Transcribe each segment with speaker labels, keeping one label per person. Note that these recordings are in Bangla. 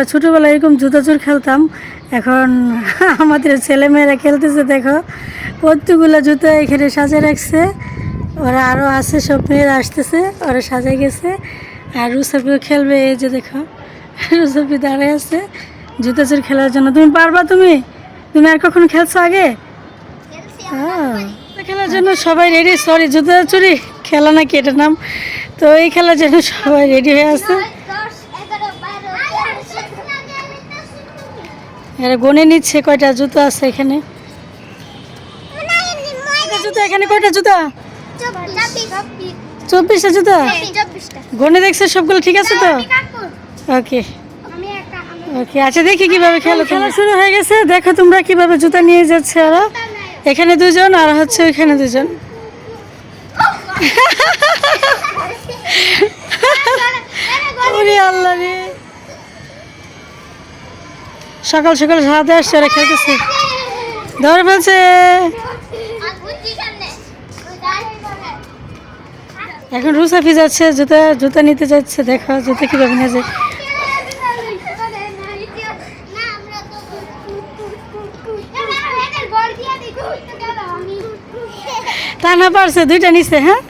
Speaker 1: আমরা ছোটোবেলায় এরকম জুতাচুর খেলতাম। এখন আমাদের ছেলেমেয়েরা খেলতেছে দেখো। কতগুলো জুতো এখানে সাজিয়ে রাখছে। ওরা আরও আছে সব মেয়েরা আসতেছে ওরা সাজাই গেছে। আর রুসাফিও খেলবে এই যে দেখো। রুসাফি দাঁড়ায় আছে জুতাচুর খেলার জন্য। তুমি পারবা তুমি? তুমি আর কখনো খেলছো আগে? হ্যাঁ খেলার জন্য সবাই রেডি সরি জুতা চুরি খেলা নাকি এটার নাম? তো এই খেলার জন্য সবাই রেডি হয়ে আছে। এরা গনে নিচ্ছে কয়টা জুতো আছে এখানে? জুতো এখানে? কয়টা জুতা? চব্বিশটা জুতা? গনে দেখছে সবগুলো ঠিক আছে তো? ওকে। ওকে আচ্ছা দেখি কীভাবে খেলো খেলা শুরু হয়ে গেছে। দেখো তোমরা কীভাবে জুতা নিয়ে যাচ্ছে ওরা এখানে দুজন আর হচ্ছে ওইখানে দুজন। আল্লাহ রে। সকাল সকাল সাথে আসছে, ওরা খেলতেছে। ধরে ফেলছে। এখন রুসাফি যাচ্ছে, জুতা জুতা নিতে যাচ্ছে, দেখো, জুতা কীভাবে নিয়ে তা না পারছে, দুইটা নিছে হ্যাঁ?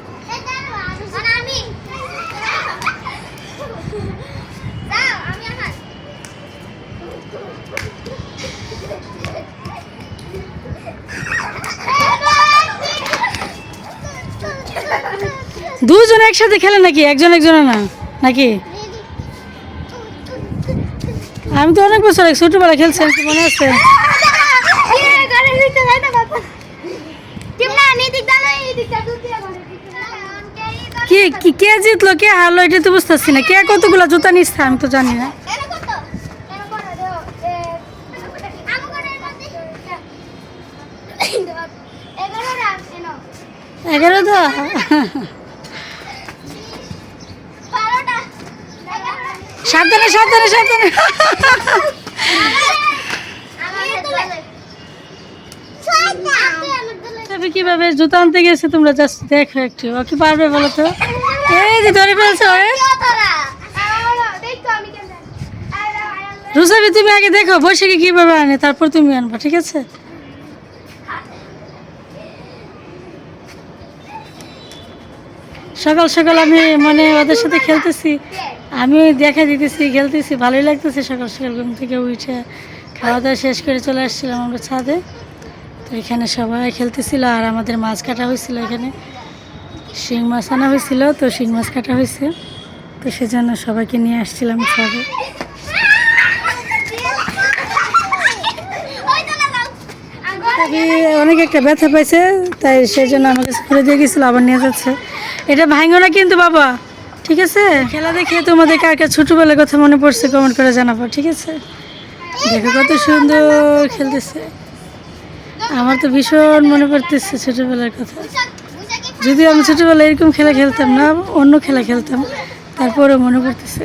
Speaker 1: দুজন একসাথে খেলে নাকি? একজন একজনে না? নাকি? আমি তো অনেক বছর ছোটবেলা খেলছি মনে আছে? কে, কি, কে জিতলো, কে হারলো, এটা তো বুঝতেছি না। কে কতগুলো জুতা নিচ্ছে আমি তো জানি না। এগারো তো? সাবধানে সাবধানে সাবধানে। তবে কীভাবে জুতা আনতে গেছে তোমরা জাস্ট দেখো একটু। ও কি পারবে বলো তো? এই যে ধরে ফেলছো রুসাবি তুমি আগে দেখো বৈশাখী কীভাবে আনে তারপর তুমি আনবা ঠিক আছে? সকাল সকাল আমি মানে ওদের সাথে খেলতেছি। আমি দেখা দিতেছি খেলতেছি ভালোই লাগতেছে সকাল সকাল ঘুম থেকে উঠে। খাওয়া দাওয়া শেষ করে চলে আসছিলাম আমরা ছাদে। তো এখানে সবাই খেলতেছিল আর আমাদের মাছ কাটা হয়েছিল এখানে। শিং মাছ আনা হয়েছিল তো শিং মাছ কাটা হয়েছে। তো সেজন্য সবাইকে নিয়ে আসছিলাম ছাদে। অনেক একটা ব্যথা পাইছে তাই সেই জন্য আমাকে স্কুলে দিয়ে গেছিল আবার নিয়ে যাচ্ছে। এটা ভাঙো না কিন্তু বাবা। ঠিক আছে? খেলা দেখে তোমাদের কাকে ছোটবেলার কথা মনে পড়ছে কমেন্ট করে জানাব, ঠিক আছে? দেখো কত সুন্দর খেলতেছে। আমার তো ভীষণ মনে পড়তেছে ছোটোবেলার কথা। যদি আমি ছোটবেলায় এরকম খেলা খেলতাম না, অন্য খেলা খেলতাম, তারপরেও মনে পড়তেছে।